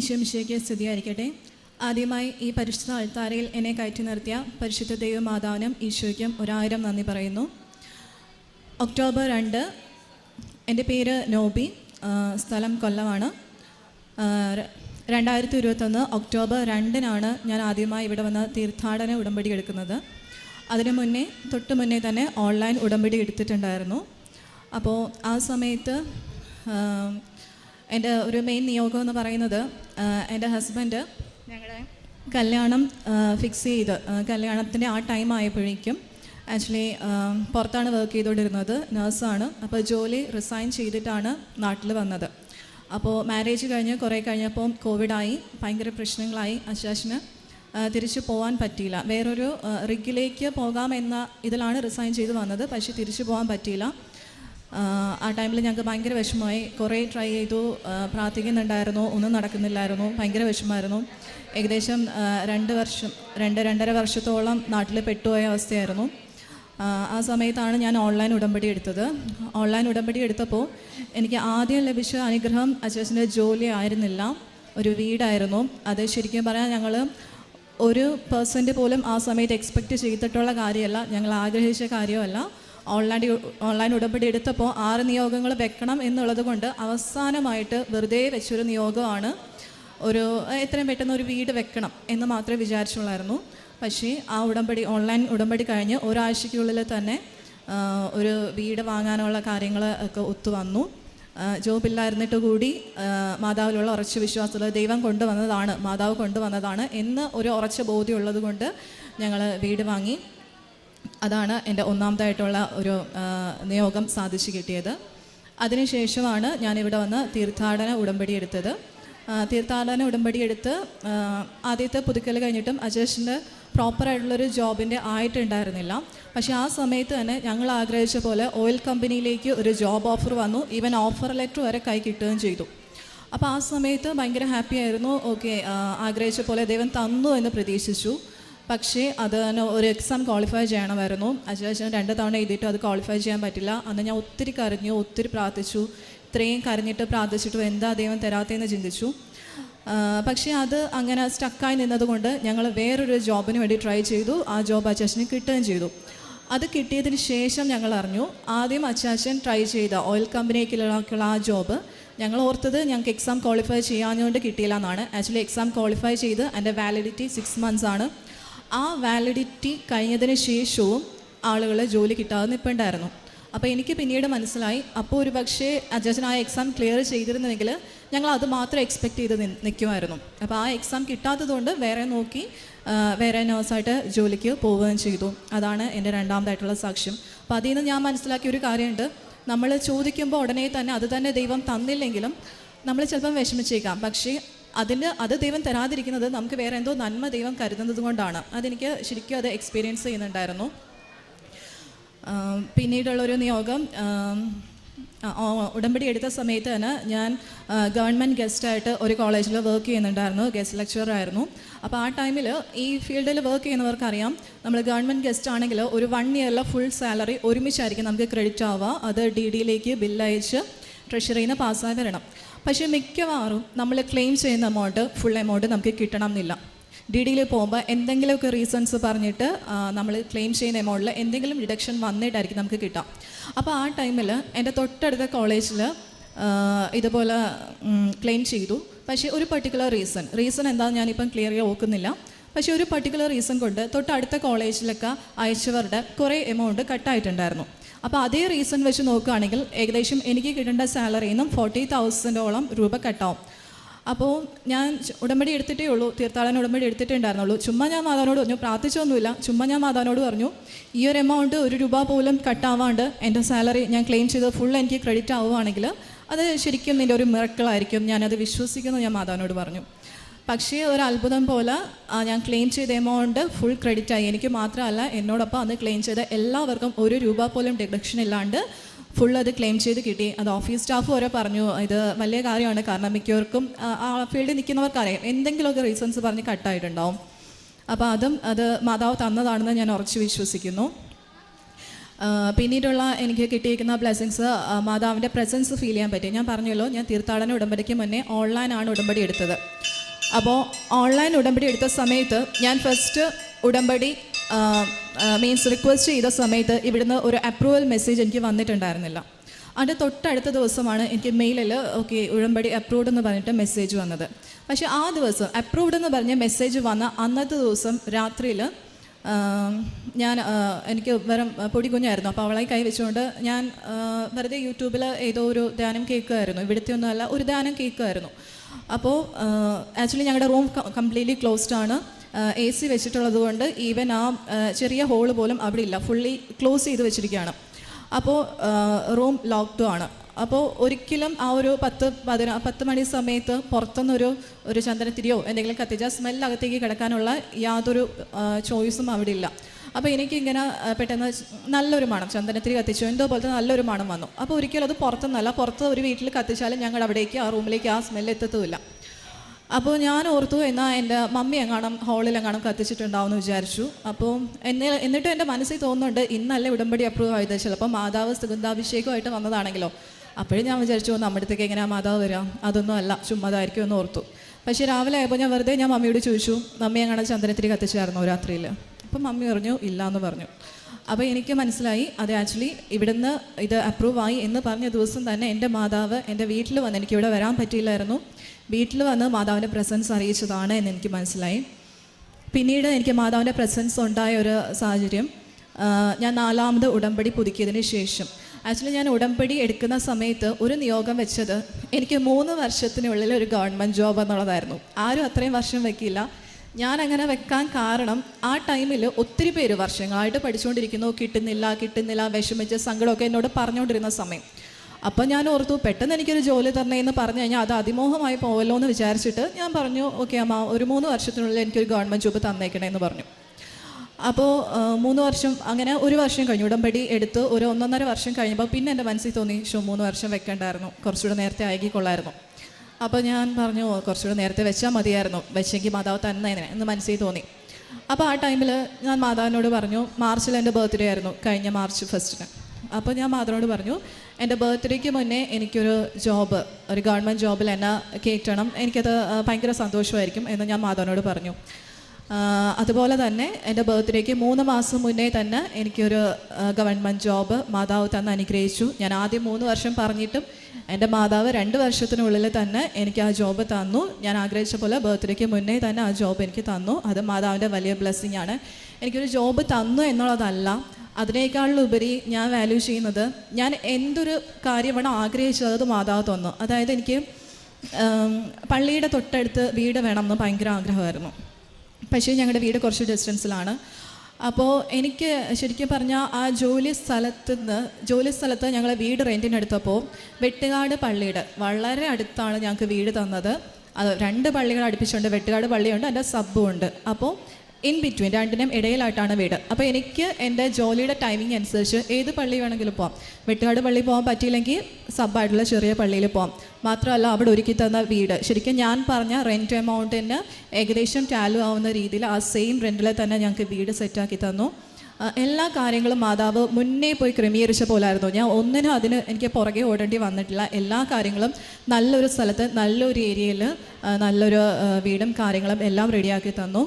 ഈശോമിശയ്ക്ക് സ്തുതിയായിരിക്കട്ടെ. ആദ്യമായി ഈ പരിശുദ്ധ അൾത്താരയിൽ എന്നെ കയറ്റി നിർത്തിയ പരിശുദ്ധ ദൈവമാതാവിനും ഈശോയ്ക്കും ഒരായിരം നന്ദി പറയുന്നു. ഒക്ടോബർ രണ്ട് എന്റെ പേര് നോബി സ്ഥലം കൊല്ലമാണ്. രണ്ടായിരത്തി ഇരുപത്തൊന്ന് ഒക്ടോബർ രണ്ടിനാണ് ഞാൻ ആദ്യമായി ഇവിടെ വന്ന് തീർത്ഥാടന ഉടമ്പടി എടുക്കുന്നത്. അതിനു മുന്നേ തൊട്ട് മുന്നേ തന്നെ ഓൺലൈൻ ഉടമ്പടി എടുത്തിട്ടുണ്ടായിരുന്നു. അപ്പോൾ ആ സമയത്ത് എന്റെ ഒരു മെയിൻ നിയോഗം എന്ന് പറയുന്നത് എന്റെ ഹസ്ബൻഡ് ഞങ്ങളുടെ കല്യാണം ഫിക്സ് ചെയ്ത് കല്യാണത്തിന്റെ ആ ടൈം ആയപ്പോഴേക്കും ആക്ച്വലി പുറത്താണ് വർക്ക് ചെയ്തുകൊണ്ടിരുന്നത് നേഴ്സാണ് അപ്പോൾ ജോലി റിസൈൻ ചെയ്തിട്ടാണ് നാട്ടിൽ വന്നത്. അപ്പോൾ മാരേജ് കഴിഞ്ഞ് കുറേ കഴിഞ്ഞപ്പോൾ കോവിഡായി ഭയങ്കര പ്രശ്നങ്ങളായി. അശാഷിന് തിരിച്ചു പോകാൻ പറ്റിയില്ല. വേറൊരു റിഗിലേക്ക് പോകാമെന്ന ഇതിലാണ് റിസൈൻ ചെയ്ത് വന്നത്. പക്ഷേ തിരിച്ചു പോകാൻ പറ്റിയില്ല. ആ, ടൈമിൽ ഞങ്ങൾക്ക് ഭയങ്കര വിഷമമായി. കുറേ ട്രൈ ചെയ്തു. പ്രാർത്ഥിക്കുന്നുണ്ടായിരുന്നു. ഒന്നും നടക്കുന്നില്ലായിരുന്നു. ഭയങ്കര വിഷമമായിരുന്നു. ഏകദേശം രണ്ട് വർഷം രണ്ട് രണ്ടര വർഷത്തോളം നാട്ടിൽ പെട്ടുപോയ അവസ്ഥയായിരുന്നു. ആ, സമയത്താണ് ഞാൻ ഓൺലൈൻ ഉടമ്പടി എടുത്തത്. ഓൺലൈൻ ഉടമ്പടി എടുത്തപ്പോൾ എനിക്ക് ആദ്യം ലഭിച്ച അനുഗ്രഹം അച്ഛന്റെ ജോലി ആയിരുന്നില്ല. ഒരു വീടായിരുന്നു. അത് ശരിക്കും പറയാൻ ഞങ്ങൾ ഒരു പേഴ്സന്റ് പോലും ആ സമയത്ത് എക്സ്പെക്റ്റ് ചെയ്തിട്ടുള്ള കാര്യമല്ല. ഞങ്ങൾ ആഗ്രഹിച്ച കാര്യമല്ല. ഓൺലൈൻ ഓൺലൈൻ ഉടമ്പടി എടുത്തപ്പോൾ ആറ് നിയോഗങ്ങൾ വെക്കണം എന്നുള്ളത് കൊണ്ട് അവസാനമായിട്ട് വെറുതെ വെച്ചൊരു നിയോഗമാണ് ഒരു എത്രയും പെട്ടെന്ന് ഒരു വീട് വെക്കണം എന്ന് മാത്രമേ വിചാരിച്ചുള്ളായിരുന്നു. പക്ഷേ ആ ഉടമ്പടി ഓൺലൈൻ ഉടമ്പടി കഴിഞ്ഞ് ഒരാഴ്ചയ്ക്കുള്ളിൽ തന്നെ ഒരു വീട് വാങ്ങാനുള്ള കാര്യങ്ങൾ ഒക്കെ ഒത്തു വന്നു. ആ, ജോബില്ലായിരുന്നിട്ട് കൂടി മാതാവിലുള്ള ഉറച്ച വിശ്വാസത്തിൽ ദൈവം കൊണ്ടുവന്നതാണ് മാതാവ് കൊണ്ടുവന്നതാണ് എന്ന് ഒരു ഉറച്ച ബോധ്യമുള്ളത് കൊണ്ട് ഞങ്ങൾ വീട് വാങ്ങി. അതാണ് എന്റെ ഒന്നാമതായിട്ടുള്ള ഒരു നിയോഗം സാധിച്ചു കിട്ടിയത്. അതിനുശേഷമാണ് ഞാനിവിടെ വന്ന് തീർത്ഥാടന ഉടമ്പടി എടുത്തത്. തീർത്ഥാടന ഉടമ്പടി എടുത്ത് ആദ്യത്തെ പുതുക്കൽ കഴിഞ്ഞിട്ടും അജേഷിന്റെ പ്രോപ്പറായിട്ടുള്ളൊരു ജോബിന്റെ ആയിട്ടുണ്ടായിരുന്നില്ല. പക്ഷേ ആ സമയത്ത് തന്നെ ഞങ്ങൾ ആഗ്രഹിച്ച പോലെ ഓയിൽ കമ്പനിയിലേക്ക് ഒരു ജോബ് ഓഫർ വന്നു. ഈവൻ ഓഫർ ലെറ്റർ വരെ കൈ കിട്ടുകയും ചെയ്തു. അപ്പോൾ ആ സമയത്ത് ഭയങ്കര ഹാപ്പി ആയിരുന്നു. ഓക്കെ ആഗ്രഹിച്ച പോലെ ദൈവം തന്നു എന്ന് പ്രതീക്ഷിച്ചു. പക്ഷേ അത് തന്നെ ഒരു എക്സാം ക്വാളിഫൈ ചെയ്യണമായിരുന്നു. അജയച്ചൻ രണ്ട് തവണ എഴുതിയിട്ട് അത് ക്വാളിഫൈ ചെയ്യാൻ പറ്റില്ല. അന്ന് ഞാൻ ഒത്തിരി കരഞ്ഞു ഒത്തിരി പ്രാർത്ഥിച്ചു. ഇത്രയും കരഞ്ഞിട്ട് പ്രാർത്ഥിച്ചിട്ടും എന്താ ദൈവം തരാത്തതെന്ന് ചിന്തിച്ചു. പക്ഷേ അത് അങ്ങനെ സ്റ്റക്കായി നിന്നതുകൊണ്ട് ഞങ്ങൾ വേറൊരു ജോബിന് വേണ്ടി ട്രൈ ചെയ്തു. ആ ജോബ് അച്ചാച്ചന് കിട്ടുകയും ചെയ്തു. അത് കിട്ടിയതിന് ശേഷം ഞങ്ങൾ അറിഞ്ഞു. ആദ്യം അച്ചാച്ചൻ ട്രൈ ചെയ്ത ഓയിൽ കമ്പനിക്കുള്ള ആ ജോബ് ഞങ്ങൾ ഓർത്തത് ഞങ്ങൾക്ക് എക്സാം ക്വാളിഫൈ ചെയ്യാഞ്ഞുകൊണ്ട് കിട്ടിയില്ല എന്നാണ്. ആക്ച്വലി എക്സാം ക്വാളിഫൈ ചെയ്ത് എന്റെ വാലിഡിറ്റി സിക്സ് മന്ത്സ് ആണ്. ആ വാലിഡിറ്റി കഴിഞ്ഞതിന് ശേഷവും ആളുകൾ ജോലി കിട്ടാതെ നിൽപ്പുണ്ടായിരുന്നു അപ്പോൾ എനിക്ക് പിന്നീട് മനസ്സിലായി അപ്പോൾ ഒരു പക്ഷേ അജാജൻ ആ എക്സാം ക്ലിയർ ചെയ്തിരുന്നെങ്കിൽ ഞങ്ങൾ അത് മാത്രം എക്സ്പെക്റ്റ് ചെയ്ത് നിൽക്കുമായിരുന്നു അപ്പോൾ ആ എക്സാം കിട്ടാത്തതുകൊണ്ട് വേറെ നോക്കി വേറെ നേഴ്സായിട്ട് ജോലിക്ക് പോവുകയും ചെയ്തു. അതാണ് എന്റെ രണ്ടാമതായിട്ടുള്ള സാക്ഷ്യം. അപ്പോൾ അതിൽ നിന്ന് ഞാൻ മനസ്സിലാക്കിയ ഒരു കാര്യമുണ്ട്. നമ്മൾ ചോദിക്കുമ്പോൾ ഉടനെ തന്നെ അത് തന്നെ ദൈവം തന്നില്ലെങ്കിലും നമ്മൾ ചിലപ്പം വിഷമിച്ചേക്കാം. പക്ഷേ അതിന് അത് ദൈവം തരാതിരിക്കുന്നത് നമുക്ക് വേറെ എന്തോ നന്മ ദൈവം കരുതുന്നത് കൊണ്ടാണ്. അതെനിക്ക് ശരിക്കും അത് എക്സ്പീരിയൻസ് ചെയ്യുന്നുണ്ടായിരുന്നു. പിന്നീടുള്ളൊരു നിയോഗം ഉടമ്പടി എടുത്ത സമയത്ത് തന്നെ ഞാൻ ഗവൺമെന്റ് ഗസ്റ്റായിട്ട് ഒരു കോളേജിൽ വർക്ക് ചെയ്യുന്നുണ്ടായിരുന്നു ഗസ്റ്റ് ലെക്ചറർ ആയിരുന്നു. അപ്പോൾ ആ ടൈമിൽ ഈ ഫീൽഡിൽ വർക്ക് ചെയ്യുന്നവർക്കറിയാം നമ്മൾ ഗവൺമെന്റ് ഗസ്റ്റ് ആണെങ്കിൽ ഒരു വൺ ഇയറിലെ ഫുൾ സാലറി ഒരുമിച്ചായിരിക്കും നമുക്ക് ക്രെഡിറ്റ് ആവുക. അത് ഡി ഡിയിലേക്ക് ബില്ലയച്ച് ട്രഷറിയിൽ നിന്ന് പാസ്സായി വരണം. പക്ഷേ മിക്കവാറും നമ്മൾ ക്ലെയിം ചെയ്യുന്ന എമൗണ്ട് ഫുൾ എമൗണ്ട് നമുക്ക് കിട്ടണം എന്നില്ല ഡി ഡിയിൽ പോകുമ്പോൾ എന്തെങ്കിലുമൊക്കെ റീസൺസ് പറഞ്ഞിട്ട് നമ്മൾ ക്ലെയിം ചെയ്യുന്ന എമൗണ്ടിൽ എന്തെങ്കിലും ഡിഡക്ഷൻ വന്നിട്ടായിരിക്കും നമുക്ക് കിട്ടാം. അപ്പോൾ ആ ടൈമിൽ എന്റെ തൊട്ടടുത്ത കോളേജിൽ ഇതുപോലെ ക്ലെയിം ചെയ്തു. പക്ഷേ ഒരു പർട്ടിക്കുലർ റീസൺ റീസൺ എന്താണെന്ന് ഞാനിപ്പം ക്ലിയർ ചെയ്യാൻ ഓർക്കുന്നില്ല പക്ഷേ ഒരു പർട്ടിക്കുലർ റീസൺ കൊണ്ട് തൊട്ടടുത്ത കോളേജിലൊക്കെ അയച്ചവരുടെ കുറേ എമൗണ്ട് കട്ടായിട്ടുണ്ടായിരുന്നു അപ്പോൾ അതേ റീസൺ വെച്ച് നോക്കുകയാണെങ്കിൽ ഏകദേശം എനിക്ക് കിട്ടേണ്ട സാലറിയിൽ നിന്നും ഫോർട്ടി തൗസൻഡോളം രൂപ കട്ടാവും അപ്പോൾ ഞാൻ ഉടമ്പടി എടുത്തിട്ടേ ഉള്ളൂ തീർത്ഥാടന ഉടമ്പടി എടുത്തിട്ടേ ഉണ്ടായിരുന്നുള്ളൂ ചുമ്മാ ഞാൻ മാതാവിനോട് പറഞ്ഞു പ്രാർത്ഥിച്ചൊന്നുമില്ല. ചുമ്മാ ഞാൻ മാതാവിനോട് പറഞ്ഞു ഈ ഒരു എമൗണ്ട് ഒരു രൂപ പോലും കട്ടാവാണ്ട് എന്റെ സാലറി ഞാൻ ക്ലെയിം ചെയ്ത് ഫുൾ എനിക്ക് ക്രെഡിറ്റ് ആവുകയാണെങ്കിൽ അത് ശരിക്കും എന്റെ ഒരു മിറക്കിളായിരിക്കും ഞാനത് വിശ്വസിക്കുന്നു ഞാൻ മാതാവിനോട് പറഞ്ഞു. പക്ഷേ ഒരു അത്ഭുതം പോലെ ഞാൻ ക്ലെയിം ചെയ്ത എമൗണ്ട് ഫുൾ ക്രെഡിറ്റ് ആയി. എനിക്ക് മാത്രമല്ല എന്നോടൊപ്പം അന്ന് ക്ലെയിം ചെയ്ത എല്ലാവർക്കും ഒരു രൂപ പോലും ഡിഡക്ഷൻ ഇല്ലാണ്ട് ഫുൾ അത് ക്ലെയിം ചെയ്ത് കിട്ടി. അത് ഓഫീസ് സ്റ്റാഫ് വരെ പറഞ്ഞു ഇത് വലിയ കാര്യമാണ്. കാരണം മിക്കവർക്കും ആ, ഫീൽഡിൽ നിൽക്കുന്നവർക്കറിയാം. എന്തെങ്കിലുമൊക്കെ റീസൺസ് പറഞ്ഞ് കട്ടായിട്ടുണ്ടാവും അപ്പോൾ അതും അത് മാതാവ് തന്നതാണെന്ന് ഞാൻ ഉറച്ചു വിശ്വസിക്കുന്നു. പിന്നീടുള്ള എനിക്ക് കിട്ടിയിരിക്കുന്ന ബ്ലെസ്സിങ്സ് മാതാവിന്റെ പ്രസൻസ് ഫീൽ ചെയ്യാൻ പറ്റി. ഞാൻ പറഞ്ഞല്ലോ ഞാൻ തീർത്ഥാടന ഉടമ്പടിക്ക് മുന്നേ ഓൺലൈനാണ് ഉടമ്പടി എടുത്തത്. അപ്പോൾ ഓൺലൈൻ ഉടമ്പടി എടുത്ത സമയത്ത് ഞാൻ ഫസ്റ്റ് ഉടമ്പടി മീൻസ് റിക്വസ്റ്റ് ചെയ്ത സമയത്ത് ഇവിടുന്ന് ഒരു അപ്രൂവൽ മെസ്സേജ് എനിക്ക് വന്നിട്ടുണ്ടായിരുന്നില്ല. അതിന്റെ തൊട്ടടുത്ത ദിവസമാണ് എനിക്ക് മെയിലിൽ ഓക്കെ ഉടമ്പടി അപ്രൂവ്ഡ് എന്ന് പറഞ്ഞിട്ട് മെസ്സേജ് വന്നത്. പക്ഷേ ആ ദിവസം അപ്രൂവ്ഡ് എന്ന് പറഞ്ഞ മെസ്സേജ് വന്ന അന്നത്തെ ദിവസം രാത്രിയിൽ ഞാൻ എനിക്ക് വെറും പൊടികുഞ്ഞായിരുന്നു. അപ്പോൾ അവളെ കൈവച്ചുകൊണ്ട് ഞാൻ വെറുതെ യൂട്യൂബിൽ ഏതോ ഒരു ധ്യാനം കേൾക്കുമായിരുന്നു ഇവിടുത്തെ ഒന്നുമല്ല ഒരു ധ്യാനം കേൾക്കുമായിരുന്നു അപ്പോൾ ആക്ച്വലി ഞങ്ങളുടെ റൂം കംപ്ലീറ്റ്ലി ക്ലോസ്ഡ് ആണ്. എ സി വെച്ചിട്ടുള്ളത് കൊണ്ട് ഈവൻ ആ ചെറിയ ഹോൾ പോലും അവിടെ ഇല്ല. ഫുള്ളി ക്ലോസ് ചെയ്ത് വെച്ചിരിക്കുകയാണ് അപ്പോൾ റൂം ലോക്ക്ഡ് ആണ്. അപ്പോൾ ഒരിക്കലും ആ ഒരു പത്ത് പതിന പത്ത് മണി സമയത്ത് പുറത്തുനിന്നൊരു ഒരു ചന്ദനത്തിരിയോ എന്തെങ്കിലും കത്തിച്ച സ്മെല്ലകത്തേക്ക് കിടക്കാനുള്ള യാതൊരു ചോയ്സും അവിടെ ഇല്ല. അപ്പോൾ എനിക്കിങ്ങനെ പെട്ടെന്ന് നല്ലൊരു മണം ചന്ദനത്തിരി കത്തിച്ചു എന്തോ പോലത്തെ നല്ലൊരു മണം വന്നു. അപ്പോൾ ഒരിക്കലും അത് പുറത്തുനിന്നല്ല പുറത്ത് ഒരു വീട്ടിൽ കത്തിച്ചാലും ഞങ്ങൾ അവിടേക്ക് ആ റൂമിലേക്ക് ആ സ്മെല്ല് എത്തത്തുമില്ല. അപ്പോൾ ഞാൻ ഓർത്തു എന്നാൽ എന്റെ മമ്മി എങ്ങാണം ഹോളിൽ എങ്ങാണം കത്തിച്ചിട്ടുണ്ടാവും എന്ന് വിചാരിച്ചു. അപ്പോൾ എന്നെ എന്നിട്ടും എന്റെ മനസ്സിൽ തോന്നുന്നുണ്ട് ഇന്നല്ല ഉടമ്പടി അപ്രൂവ് ആയത്. ചിലപ്പോൾ മാതാവ് സുഗന്ധാഭിഷേകമായിട്ട് വന്നതാണെങ്കിലോ. അപ്പോഴും ഞാൻ വിചാരിച്ചു നമ്മുടെ അടുത്തേക്ക് എങ്ങനെയാ മാതാവ് വരാം? അതൊന്നും അല്ല ചുമ്മാതായിരിക്കും എന്ന് ഓർത്തു. പക്ഷേ രാവിലെ ആയപ്പോൾ ഞാൻ വെറുതെ ഞാൻ മമ്മിയോട് ചോദിച്ചു മമ്മി എങ്ങനെ ചന്ദനത്തിരി കത്തിച്ചായിരുന്നു രാത്രിയിൽ അപ്പം മമ്മി പറഞ്ഞു ഇല്ല എന്ന് പറഞ്ഞു. അപ്പോൾ എനിക്ക് മനസ്സിലായി അത് ആക്ച്വലി ഇവിടുന്ന് ഇത് അപ്രൂവ് ആയി എന്ന് പറഞ്ഞ ദിവസം തന്നെ എന്റെ മാതാവ് എന്റെ വീട്ടിൽ വന്ന് എനിക്ക് ഇവിടെ വരാൻ പറ്റിയില്ലായിരുന്നു. വീട്ടിൽ വന്ന് മാതാവിന്റെ പ്രസൻസ് അറിയിച്ചതാണ് എന്ന് എനിക്ക് മനസ്സിലായി. പിന്നീട് എനിക്ക് മാതാവിന്റെ പ്രസൻസ് ഉണ്ടായ ഒരു സാഹചര്യം ഞാൻ നാലാമത് ഉടമ്പടി പുതുക്കിയതിന് ശേഷം. ആക്ച്വലി ഞാൻ ഉടമ്പടി എടുക്കുന്ന സമയത്ത് ഒരു നിയോഗം വെച്ചത് എനിക്ക് മൂന്ന് വർഷത്തിനുള്ളിൽ ഒരു ഗവൺമെന്റ് ജോബ് എന്നുള്ളതായിരുന്നു. ആരും അത്രയും വർഷം വെക്കില്ല ഞാൻ അങ്ങനെ വെക്കാൻ കാരണം ആ ടൈമിൽ ഒത്തിരി പേര് വർഷങ്ങളായിട്ട് പഠിച്ചുകൊണ്ടിരിക്കുന്നു. കിട്ടുന്നില്ല കിട്ടുന്നില്ല വിഷമിച്ച സങ്കടമൊക്കെ എന്നോട് പറഞ്ഞുകൊണ്ടിരുന്ന സമയം. അപ്പം ഞാൻ ഓർത്തു പെട്ടെന്ന് എനിക്കൊരു ജോലി തരണേ എന്ന് പറഞ്ഞു കഴിഞ്ഞാൽ അത് അതിമോഹമായി പോവല്ലോ എന്ന് വിചാരിച്ചിട്ട് ഞാൻ പറഞ്ഞു ഓക്കെ അമ്മ ഒരു മൂന്ന് വർഷത്തിനുള്ളിൽ എനിക്കൊരു ഗവൺമെന്റ് ജോബ് തന്നേക്കണേ എന്ന് പറഞ്ഞു. അപ്പോൾ മൂന്ന് വർഷം അങ്ങനെ ഒരു വർഷം കഴിഞ്ഞു. ഉടമ്പടി എടുത്ത് ഒരു ഒന്നൊന്നര വർഷം കഴിഞ്ഞപ്പോൾ പിന്നെ എന്റെ മനസ്സിൽ തോന്നി ഷോ മൂന്ന് വർഷം വെക്കണ്ടായിരുന്നു. കുറച്ചുകൂടെ നേരത്തെ ആയിക്കൊള്ളായിരുന്നു. അപ്പോൾ ഞാൻ പറഞ്ഞു "ഓ, കുറച്ചുകൂടെ നേരത്തെ വെച്ചാൽ മതിയായിരുന്നു. വെച്ചെങ്കിൽ മാതാവ് തന്നെ എന്ന് മനസ്സിൽ തോന്നി. അപ്പോൾ ആ ടൈമിൽ ഞാൻ മാതാവിനോട് പറഞ്ഞു മാർച്ചിൽ എന്റെ ബർത്ത്ഡേ ആയിരുന്നു കഴിഞ്ഞ മാർച്ച് ഫസ്റ്റിന്. അപ്പോൾ ഞാൻ മാതാവിനോട് പറഞ്ഞു എന്റെ ബർത്ത്ഡേക്ക് മുന്നേ എനിക്കൊരു ജോബ് ഒരു ഗവൺമെന്റ് ജോബിൽ എന്നെ കയറ്റണം. എനിക്കത് ഭയങ്കര സന്തോഷമായിരിക്കും എന്ന് ഞാൻ മാതാവിനോട് പറഞ്ഞു. അതുപോലെ തന്നെ എന്റെ ബർത്ത്ഡേക്ക് മൂന്ന് മാസം മുന്നേ തന്നെ എനിക്കൊരു ഗവൺമെന്റ് ജോബ് മാതാവ് തന്നെ അനുഗ്രഹിച്ചു. ഞാൻ ആദ്യം മൂന്ന് വർഷം പറഞ്ഞിട്ടും എന്റെ മാതാവ് രണ്ട് വർഷത്തിനുള്ളിൽ തന്നെ എനിക്ക് ആ ജോബ് തന്നു. ഞാൻ ആഗ്രഹിച്ച പോലെ ബർത്ത്ഡേക്ക് മുന്നേ തന്നെ ആ ജോബ് എനിക്ക് തന്നു. അത് മാതാവിന്റെ വലിയ ബ്ലെസ്സിങ് ആണ്. എനിക്കൊരു ജോബ് തന്നു എന്നുള്ളതല്ല. അതിനേക്കാളുപരി ഞാൻ വാല്യൂ ചെയ്യുന്നത് ഞാൻ എന്തൊരു കാര്യമാണ് ആഗ്രഹിച്ചത് അത് മാതാവ് തന്നു. അതായത് എനിക്ക് പള്ളിയുടെ തൊട്ടടുത്ത് വീട് വേണമെന്ന് ഭയങ്കര ആഗ്രഹമായിരുന്നു. പക്ഷേ ഞങ്ങളുടെ വീട് കുറച്ച് ഡിസ്റ്റൻസിലാണ് അപ്പോൾ എനിക്ക് ശരിക്കും പറഞ്ഞാൽ ആ ജോലി സ്ഥലത്ത് നിന്ന് ജോലി സ്ഥലത്ത് ഞങ്ങൾ വീട് റെന്റിനെടുത്തപ്പോൾ വെട്ടുകാട് പള്ളിയുടെ വളരെ അടുത്താണ് ഞങ്ങൾക്ക് വീട് തന്നത്. അത് രണ്ട് പള്ളികൾ അടുപ്പിച്ചുണ്ട് വെട്ടുകാട് പള്ളിയുണ്ട് എന്റെ സബ്ബും ഉണ്ട്. അപ്പോൾ ഇൻ ബിറ്റ്വീൻ രണ്ടിനും ഇടയിലായിട്ടാണ് വീട്. അപ്പോൾ എനിക്ക് എന്റെ ജോലിയുടെ ടൈമിംഗ് അനുസരിച്ച് ഏത് പള്ളി വേണമെങ്കിലും പോകാം വെട്ടുകാട് പള്ളി പോകാൻ പറ്റിയില്ലെങ്കിൽ സബ്ബായിട്ടുള്ള ചെറിയ പള്ളിയിൽ പോകാം മാത്രമല്ല അവിടെ ഒരുക്കി തന്ന വീട്. ശരിക്കും ഞാൻ പറഞ്ഞ റെന്റ് എമൗണ്ടിന് ഏകദേശം ടാലു ആവുന്ന രീതിയിൽ ആ സെയിം റെന്റിൽ തന്നെ ഞങ്ങൾക്ക് വീട് സെറ്റാക്കി തന്നു. എല്ലാ കാര്യങ്ങളും മാതാവ് മുന്നേ പോയി ക്രമീകരിച്ച പോലായിരുന്നു. ഞാൻ ഒന്നിനും അതിന് എനിക്ക് പുറകെ ഓടേണ്ടി വന്നിട്ടില്ല. എല്ലാ കാര്യങ്ങളും നല്ലൊരു സ്ഥലത്ത് നല്ലൊരു ഏരിയയിൽ നല്ലൊരു വീടും കാര്യങ്ങളും എല്ലാം റെഡിയാക്കി തന്നു.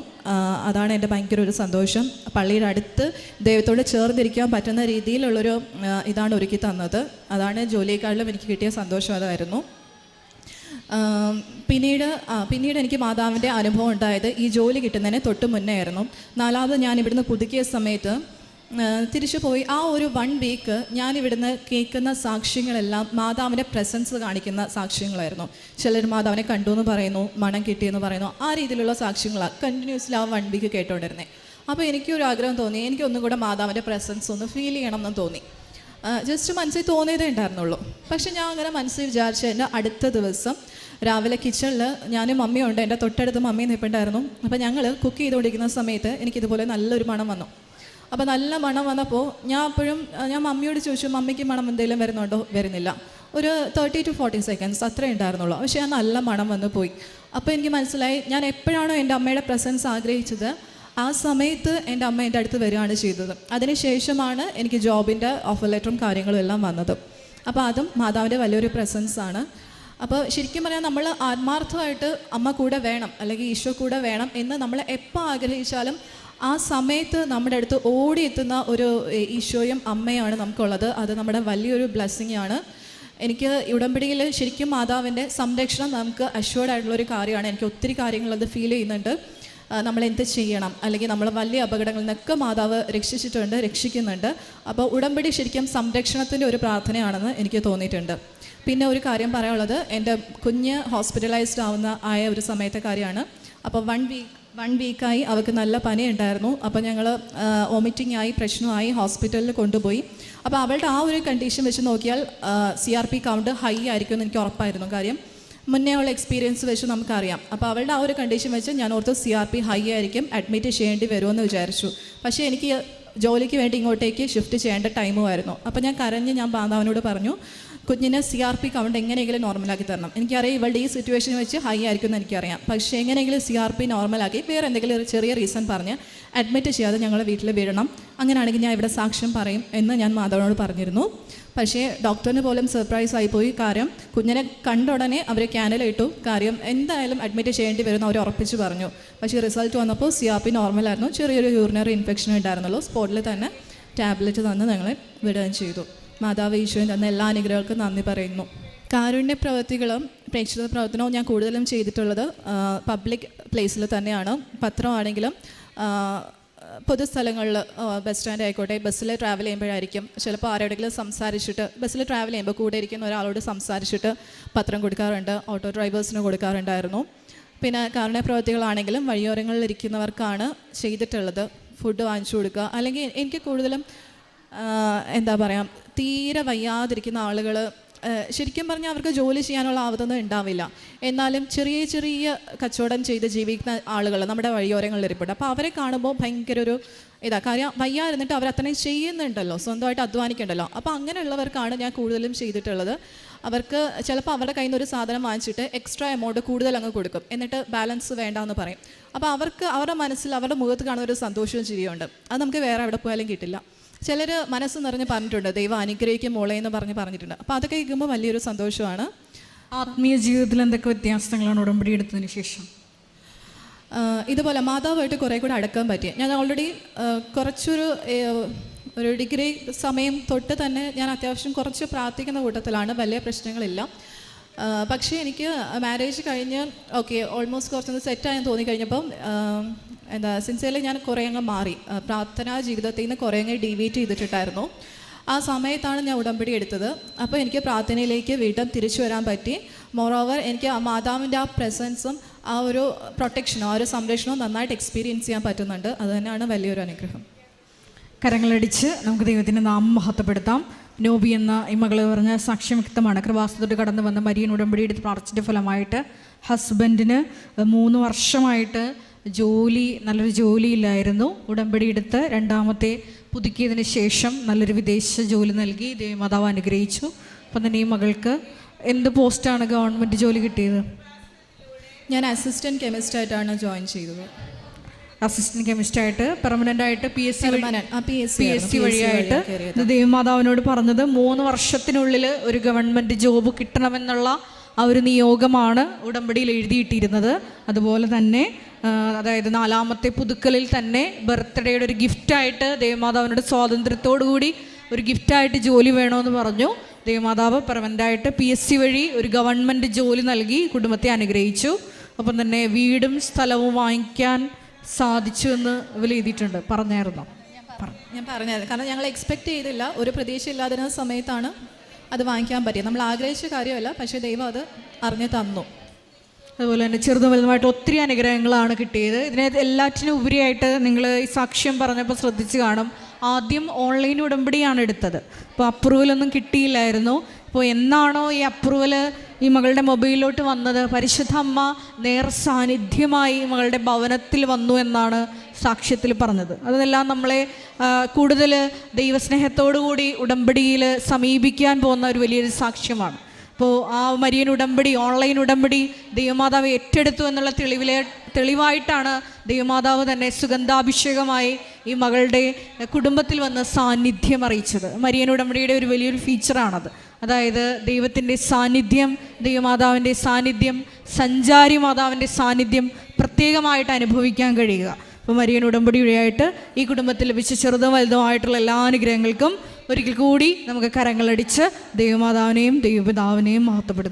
അതാണ് എന്റെ ഭയങ്കര ഒരു സന്തോഷം. പള്ളിയുടെ അടുത്ത് ദൈവത്തോട് ചേർന്നിരിക്കാൻ പറ്റുന്ന രീതിയിലുള്ളൊരു ഇതാണ് ഒരുക്കി തന്നത്. അതാണ് ജോലിയെക്കാളിലും എനിക്ക് കിട്ടിയ സന്തോഷം അതായിരുന്നു. പിന്നീട് പിന്നീട് എനിക്ക് മാതാവിന്റെ അനുഭവം ഉണ്ടായത് ഈ ജോലി കിട്ടുന്നതിന് തൊട്ട് മുന്നേ ആയിരുന്നു. നാലാമത് ഞാൻ ഇവിടുന്ന് പുതുക്കിയ സമയത്ത് തിരിച്ചു പോയി. ആ ഒരു വൺ വീക്ക് ഞാൻ ഇവിടുന്ന് കേൾക്കുന്ന സാക്ഷ്യങ്ങളെല്ലാം മാതാവിന്റെ പ്രസൻസ് കാണിക്കുന്ന സാക്ഷ്യങ്ങളായിരുന്നു. ചിലർ മാതാവിനെ കണ്ടു എന്ന് പറയുന്നു മണം കിട്ടിയെന്ന് പറയുന്നു. ആ രീതിയിലുള്ള സാക്ഷ്യങ്ങളാണ് കണ്ടിന്യൂസ്ലി ആ വൺ വീക്ക് കേട്ടോണ്ടിരുന്നത് അപ്പോൾ എനിക്കൊരു ആഗ്രഹം തോന്നി എനിക്കൊന്നും കൂടെ മാതാവിന്റെ പ്രസൻസ് ഒന്ന് ഫീൽ ചെയ്യണം എന്ന് തോന്നി ജസ്റ്റ് മനസ്സിൽ തോന്നിയതേ ഉണ്ടായിരുന്നുള്ളൂ. പക്ഷെ ഞാൻ അങ്ങനെ മനസ്സിൽ വിചാരിച്ച എന്റെ അടുത്ത ദിവസം രാവിലെ കിച്ചണിൽ ഞാനും മമ്മിയും ഉണ്ട്. എന്റെ തൊട്ടടുത്ത് മമ്മി നിൽപ്പുണ്ടായിരുന്നു അപ്പോൾ ഞങ്ങൾ കുക്ക് ചെയ്തുകൊണ്ടിരിക്കുന്ന സമയത്ത് എനിക്കിതുപോലെ നല്ലൊരു മണം വന്നു. അപ്പോൾ നല്ല മണം വന്നപ്പോൾ ഞാൻ അപ്പോഴും ഞാൻ മമ്മിയോട് ചോദിച്ചു മമ്മിക്ക് മണം എന്തെങ്കിലും വരുന്നുണ്ടോ? വരുന്നില്ല. ഒരു തേർട്ടി ടു ഫോർട്ടി സെക്കൻഡ്സ് അത്രേ ഉണ്ടായിരുന്നുള്ളൂ. പക്ഷേ ആ നല്ല മണം വന്ന് പോയി. അപ്പോൾ എനിക്ക് മനസ്സിലായി ഞാൻ എപ്പോഴാണോ എന്റെ അമ്മയുടെ പ്രസൻസ് ആഗ്രഹിച്ചത് ആ സമയത്ത് എന്റെ അമ്മ എന്റെ അടുത്ത് വരികയാണ് ചെയ്തത്. അതിനുശേഷമാണ് എനിക്ക് ജോബിന്റെ ഓഫർ ലെറ്ററും കാര്യങ്ങളും എല്ലാം വന്നത്. അപ്പോൾ അതും മാതാവിന്റെ വലിയൊരു പ്രസൻസ് ആണ്. അപ്പോൾ ശരിക്കും പറഞ്ഞാൽ നമ്മൾ ആത്മാർത്ഥമായിട്ട് അമ്മ കൂടെ വേണം അല്ലെങ്കിൽ ഈശോ കൂടെ വേണം എന്ന് നമ്മൾ എപ്പോൾ ആഗ്രഹിച്ചാലും ആ സമയത്ത് നമ്മുടെ അടുത്ത് ഓടിയെത്തുന്ന ഒരു ഈശോയും അമ്മയാണ് നമുക്കുള്ളത്. അത് നമ്മുടെ വലിയൊരു ബ്ലെസ്സിങ് ആണ്. എനിക്ക് ഉടമ്പടിയിൽ ശരിക്കും മാതാവിന്റെ സംരക്ഷണം നമുക്ക് അഷ്വേർഡ് ആയിട്ടുള്ള ഒരു കാര്യമാണ്. എനിക്ക് ഒത്തിരി കാര്യങ്ങൾ അത് ഫീൽ ചെയ്യുന്നുണ്ട്. നമ്മൾ എന്ത് ചെയ്യണം? അല്ലെങ്കിൽ നമ്മൾ വലിയ അപകടങ്ങളിൽ നിന്നൊക്കെ മാതാവ് രക്ഷിച്ചിട്ടുണ്ട് രക്ഷിക്കുന്നുണ്ട്. അപ്പോൾ ഉടമ്പടി ശരിക്കും സംരക്ഷണത്തിന്റെ ഒരു പ്രാർത്ഥനയാണെന്ന് എനിക്ക് തോന്നിയിട്ടുണ്ട്. പിന്നെ ഒരു കാര്യം പറയാനുള്ളത് എന്റെ കുഞ്ഞ് ഹോസ്പിറ്റലൈസ്ഡ് ആവുന്ന ആയ ഒരു സമയത്തെ കാര്യമാണ്. അപ്പോൾ വൺ വീക്ക് വൺ വീക്കായി അവൾക്ക് നല്ല പനി ഉണ്ടായിരുന്നു അപ്പോൾ ഞങ്ങൾ വോമിറ്റിംഗ് ആയി പ്രശ്നമായി ഹോസ്പിറ്റലിൽ കൊണ്ടുപോയി. അപ്പോൾ അവളുടെ ആ ഒരു കണ്ടീഷൻ വെച്ച് നോക്കിയാൽ C R P count high ആയിരിക്കും എന്ന് എനിക്ക് ഉറപ്പായിരുന്നു കാര്യം. മുന്നേ ഉള്ള എക്സ്പീരിയൻസ് വെച്ച് നമുക്കറിയാം. അപ്പോൾ അവളുടെ ആ ഒരു കണ്ടീഷൻ വെച്ച് ഞാൻ ഓർത്ത് സി ആർ പി ഹൈ ആയിരിക്കും അഡ്മിറ്റ് ചെയ്യേണ്ടി വരുമെന്ന് വിചാരിച്ചു. പക്ഷേ എനിക്ക് ജോലിക്ക് വേണ്ടി ഇങ്ങോട്ടേക്ക് ഷിഫ്റ്റ് ചെയ്യേണ്ട ടൈമുമായിരുന്നു അപ്പോൾ ഞാൻ കരഞ്ഞ് ഞാൻ ബാന്ധവനോട് പറഞ്ഞു കുഞ്ഞിന് സി ആർ പി കൗണ്ട് എങ്ങനെയെങ്കിലും നോർമലാക്കി തരണം. എനിക്കറിയാം ഇവളുടെ ഈ സിറ്റുവേഷൻ വെച്ച് ഹൈ ആയിരിക്കും എന്ന് എനിക്കറിയാം. പക്ഷേ എങ്ങനെയെങ്കിലും സി ആർ പി നോർമലാക്കി വേറെ എന്തെങ്കിലും ഒരു ചെറിയ റീസൺ പറഞ്ഞ് അഡ്മിറ്റ് ചെയ്യാതെ ഞങ്ങളെ വീട്ടിൽ വിടണം. അങ്ങനെയാണെങ്കിൽ ഞാൻ ഇവിടെ സാക്ഷ്യം പറയും എന്ന് ഞാൻ മാധവനോട് പറഞ്ഞിരുന്നു. പക്ഷേ ഡോക്ടറിന് പോലും സർപ്രൈസ് ആയിപ്പോയി കാര്യം കുഞ്ഞിനെ കണ്ട ഉടനെ അവർ ക്യാനലിട്ടു കാര്യം എന്തായാലും അഡ്മിറ്റ് ചെയ്യേണ്ടി വരുന്ന അവർ ഉറപ്പിച്ച് പറഞ്ഞു. പക്ഷേ റിസൾട്ട് വന്നപ്പോൾ സി ആർ പി നോർമലായിരുന്നു ചെറിയൊരു യൂറിനറി ഇൻഫെക്ഷൻ ഉണ്ടായിരുന്നുള്ളൂ. സ്പോട്ടിൽ തന്നെ ടാബ്ലറ്റ് തന്ന് ഞങ്ങളെ വിടുകയും ചെയ്തു. മാതാവ് ഈശോയും തന്ന എല്ലാ അനുഗ്രഹങ്ങൾക്കും നന്ദി പറയുന്നു. കാരുണ്യ പ്രവൃത്തികളും പ്രേക്ഷിത പ്രവർത്തനവും ഞാൻ കൂടുതലും ചെയ്തിട്ടുള്ളത് പബ്ലിക് പ്ലേസിൽ തന്നെയാണ്. പത്രമാണെങ്കിലും പൊതുസ്ഥലങ്ങളിൽ ബസ് സ്റ്റാൻഡ് ആയിക്കോട്ടെ ബസ്സിൽ ട്രാവൽ ചെയ്യുമ്പോഴായിരിക്കും. ചിലപ്പോൾ ആരോടെങ്കിലും സംസാരിച്ചിട്ട് ബസ്സിൽ ട്രാവൽ ചെയ്യുമ്പോൾ കൂടെ ഇരിക്കുന്ന ഒരാളോട് സംസാരിച്ചിട്ട് പത്രം കൊടുക്കാറുണ്ട് ഓട്ടോ ഡ്രൈവേഴ്സിന് കൊടുക്കാറുണ്ടായിരുന്നു. പിന്നെ കാരുണ്യ പ്രവൃത്തികളാണെങ്കിലും വഴിയോരങ്ങളിൽ ഇരിക്കുന്നവർക്കാണ് ചെയ്തിട്ടുള്ളത്. ഫുഡ് വാങ്ങിച്ചു കൊടുക്കുക. അല്ലെങ്കിൽ എനിക്ക് കൂടുതലും എന്താ പറയുക തീരെ വയ്യാതിരിക്കുന്ന ആളുകൾ ശരിക്കും പറഞ്ഞാൽ അവർക്ക് ജോലി ചെയ്യാനുള്ള ആവതൊന്നും ഉണ്ടാവില്ല. എന്നാലും ചെറിയ ചെറിയ കച്ചവടം ചെയ്ത് ജീവിക്കുന്ന ആളുകൾ നമ്മുടെ വഴിയോരങ്ങളിൽ ഇരിപ്പുണ്ട്. അപ്പോൾ അവരെ കാണുമ്പോൾ ഭയങ്കര ഒരു ഇതാ കാര്യം വയ്യായിരുന്നിട്ട് അവർ അത്രയും ചെയ്യുന്നുണ്ടല്ലോ സ്വന്തമായിട്ട് അധ്വാനിക്കണ്ടല്ലോ. അപ്പോൾ അങ്ങനെയുള്ളവർക്കാണ് ഞാൻ കൂടുതലും ചെയ്തിട്ടുള്ളത്. അവർക്ക് ചിലപ്പോൾ അവരുടെ കയ്യിൽ നിന്ന് ഒരു സാധനം വാങ്ങിച്ചിട്ട് എക്സ്ട്രാ എമൗണ്ട് കൂടുതൽ അങ്ങ് കൊടുക്കും. എന്നിട്ട് ബാലൻസ് വേണ്ടാന്ന് പറയും. അപ്പോൾ അവർക്ക് അവരുടെ മനസ്സിൽ അവരുടെ മുഖത്ത് കാണുന്ന ഒരു സന്തോഷവും ചിരിയുണ്ട്. അത് നമുക്ക് വേറെ എവിടെ പോയാലും കിട്ടില്ല. ചിലർ മനസ്സ് നിറഞ്ഞ് പറഞ്ഞിട്ടുണ്ട് ദൈവം അനുഗ്രഹിക്കും മോളെ എന്ന് പറഞ്ഞ് പറഞ്ഞിട്ടുണ്ട്. അപ്പോൾ അതൊക്കെ കേൾക്കുമ്പോൾ വലിയൊരു സന്തോഷമാണ്. ആത്മീയ ജീവിതത്തിൽ എന്തൊക്കെ വ്യത്യാസങ്ങളാണ് ഉടമ്പടി എടുത്തതിന് ശേഷം? ഇതുപോലെ മാതാവായിട്ട് കുറേ കൂടെ അടുക്കാൻ പറ്റി. ഞാൻ ഓൾറെഡി കുറച്ചൊരു ഒരു ഡിഗ്രി സമയം തൊട്ട് തന്നെ ഞാൻ അത്യാവശ്യം കുറച്ച് പ്രാർത്ഥിക്കുന്ന കൂട്ടത്തിലാണ്. വലിയ പ്രശ്നങ്ങളില്ല. പക്ഷേ എനിക്ക് മാരേജ് കഴിഞ്ഞ് ഓക്കെ ഓൾമോസ്റ്റ് കുറച്ചൊന്ന് സെറ്റായെന്ന് തോന്നിക്കഴിഞ്ഞപ്പം എന്താ സിൻസിയർലി ഞാൻ കുറേ അങ്ങ് മാറി. പ്രാർത്ഥനാ ജീവിതത്തിൽ നിന്ന് കുറേ അങ്ങ് ഡീവിയേറ്റ് ചെയ്തിട്ടുണ്ടായിരുന്നു. ആ സമയത്താണ് ഞാൻ ഉടമ്പടി എടുത്തത്. അപ്പോൾ എനിക്ക് പ്രാർത്ഥനയിലേക്ക് വീണ്ടും തിരിച്ചു വരാൻ പറ്റി. മോറോവർ എനിക്ക് ആ മാതാവിന്റെ ആ പ്രസൻസും ആ ഒരു പ്രൊട്ടക്ഷനും ആ ഒരു സംരക്ഷണവും നന്നായിട്ട് എക്സ്പീരിയൻസ് ചെയ്യാൻ പറ്റുന്നുണ്ട്. അത് തന്നെയാണ് വലിയൊരു അനുഗ്രഹം. കരങ്ങളടിച്ച് നമുക്ക് ദൈവത്തിന്റെ നാമം മഹത്വപ്പെടുത്താം. നോബി എന്ന ഈ മകൾ പറഞ്ഞ സാക്ഷ്യം വ്യക്തമാണ്. കൃപാസത്തോട്ട് കടന്നു വന്ന മരിയൻ ഉടമ്പടി എടുത്ത് പ്രാർത്ഥിച്ചിന്റെ ഫലമായിട്ട് ഹസ്ബൻഡിന് മൂന്ന് വർഷമായിട്ട് ജോലി നല്ലൊരു ജോലിയില്ലായിരുന്നു. ഉടമ്പടി എടുത്ത് രണ്ടാമത്തെ പുതുക്കിയതിന് ശേഷം നല്ലൊരു വിദേശ ജോലി നൽകി. ദേവമാതാവ് അനുഗ്രഹിച്ചു. അപ്പം തന്നെ ഈ മകൾക്ക് എന്ത് പോസ്റ്റാണ് ഗവൺമെന്റ് ജോലി കിട്ടിയത്? ഞാൻ അസിസ്റ്റന്റ് കെമിസ്റ്റായിട്ടാണ് ജോയിൻ ചെയ്തത്. അസിസ്റ്റന്റ് കെമിസ്റ്റ് ആയിട്ട് പെർമനന്റ് ആയിട്ട് P S C P S C വഴിയായിട്ട് ദേവിമാതാവിനോട് പറഞ്ഞത് മൂന്ന് വർഷത്തിനുള്ളിൽ ഒരു ഗവൺമെന്റ് ജോബ് കിട്ടണമെന്നുള്ള ആ ഒരു നിയോഗമാണ് ഉടമ്പടിയിൽ എഴുതിയിട്ടിരുന്നത്. അതുപോലെ തന്നെ അതായത് നാലാമത്തെ പുതുക്കലിൽ തന്നെ ബർത്ത്ഡേയുടെ ഒരു ഗിഫ്റ്റായിട്ട് ദേവമാതാവിനോട് സ്വാതന്ത്ര്യത്തോടു കൂടി ഒരു ഗിഫ്റ്റായിട്ട് ജോലി വേണമെന്ന് പറഞ്ഞു. ദേവമാതാവ് പെർമനന്റായിട്ട് പി എസ് സി വഴി ഒരു ഗവൺമെന്റ് ജോലി നൽകി കുടുംബത്തെ അനുഗ്രഹിച്ചു. ഒപ്പം തന്നെ വീടും സ്ഥലവും വാങ്ങിക്കാൻ സാധിച്ചു എന്ന് ഇവർ എഴുതിയിട്ടുണ്ട്. പറഞ്ഞായിരുന്നു? പറ- ഞാൻ പറഞ്ഞത് കാരണം ഞങ്ങൾ എക്സ്പെക്റ്റ് ചെയ്തില്ല. ഒരു പ്രതീക്ഷ ഇല്ലാതിരുന്ന സമയത്താണ് അത് വാങ്ങിക്കാൻ പറ്റിയത് നമ്മൾ ആഗ്രഹിച്ച കാര്യമല്ല പക്ഷേ ദൈവം അത് അറിഞ്ഞു തന്നു. അതുപോലെ തന്നെ ചെറുതും വലുതുമായിട്ട് ഒത്തിരി അനുഗ്രഹങ്ങളാണ് കിട്ടിയത്. ഇതിനെ എല്ലാറ്റിനും ഉപരിയായിട്ട് നിങ്ങൾ ഈ സാക്ഷ്യം പറഞ്ഞപ്പോൾ ശ്രദ്ധിച്ച് കാണും. ആദ്യം ഓൺലൈൻ ഉടമ്പടിയാണ് എടുത്തത്. അപ്പോൾ അപ്രൂവലൊന്നും കിട്ടിയില്ലായിരുന്നു. അപ്പോൾ എന്നാണോ ഈ അപ്രൂവൽ ഈ മകളുടെ മൊബൈലിലോട്ട് വന്നത് പരിശുദ്ധ അമ്മ നേർ സാന്നിധ്യമായി മകളുടെ ഭവനത്തിൽ വന്നു എന്നാണ് സാക്ഷ്യത്തിൽ പറഞ്ഞത്. അതെല്ലാം നമ്മളെ കൂടുതൽ ദൈവസ്നേഹത്തോടുകൂടി ഉടമ്പടിയിൽ സമീപിക്കാൻ പോകുന്ന ഒരു വലിയൊരു സാക്ഷ്യമാണ്. അപ്പോൾ ആ മരിയൻ ഉടമ്പടി ഓൺലൈൻ ഉടമ്പടി ദൈവമാതാവ് ഏറ്റെടുത്തു എന്നുള്ള തെളിവിലെ തെളിവായിട്ടാണ് ദൈവമാതാവ് തന്നെ സുഗന്ധാഭിഷേകമായി ഈ മകളുടെ കുടുംബത്തിൽ വന്ന് സാന്നിധ്യം അറിയിച്ചത്. മരിയൻ ഉടമ്പടിയുടെ ഒരു വലിയൊരു ഫീച്ചറാണത് അതായത് ദൈവത്തിന്റെ സാന്നിധ്യം ദൈവമാതാവിന്റെ സാന്നിധ്യം സഞ്ചാരി മാതാവിന്റെ സാന്നിധ്യം പ്രത്യേകമായിട്ട് അനുഭവിക്കാൻ കഴിയുക. അപ്പോൾ മരിയൻ ഉടമ്പടി വഴിയായിട്ട് ഈ കുടുംബത്തിൽ ലഭിച്ച ചെറുതും വലുതുമായിട്ടുള്ള എല്ലാ അനുഗ്രഹങ്ങൾക്കും ഒരിക്കൽ കൂടി നമുക്ക് കരങ്ങളടിച്ച് ദൈവമാതാവിനെയും ദൈവപിതാവിനെയും മഹത്വപ്പെടുത്താം.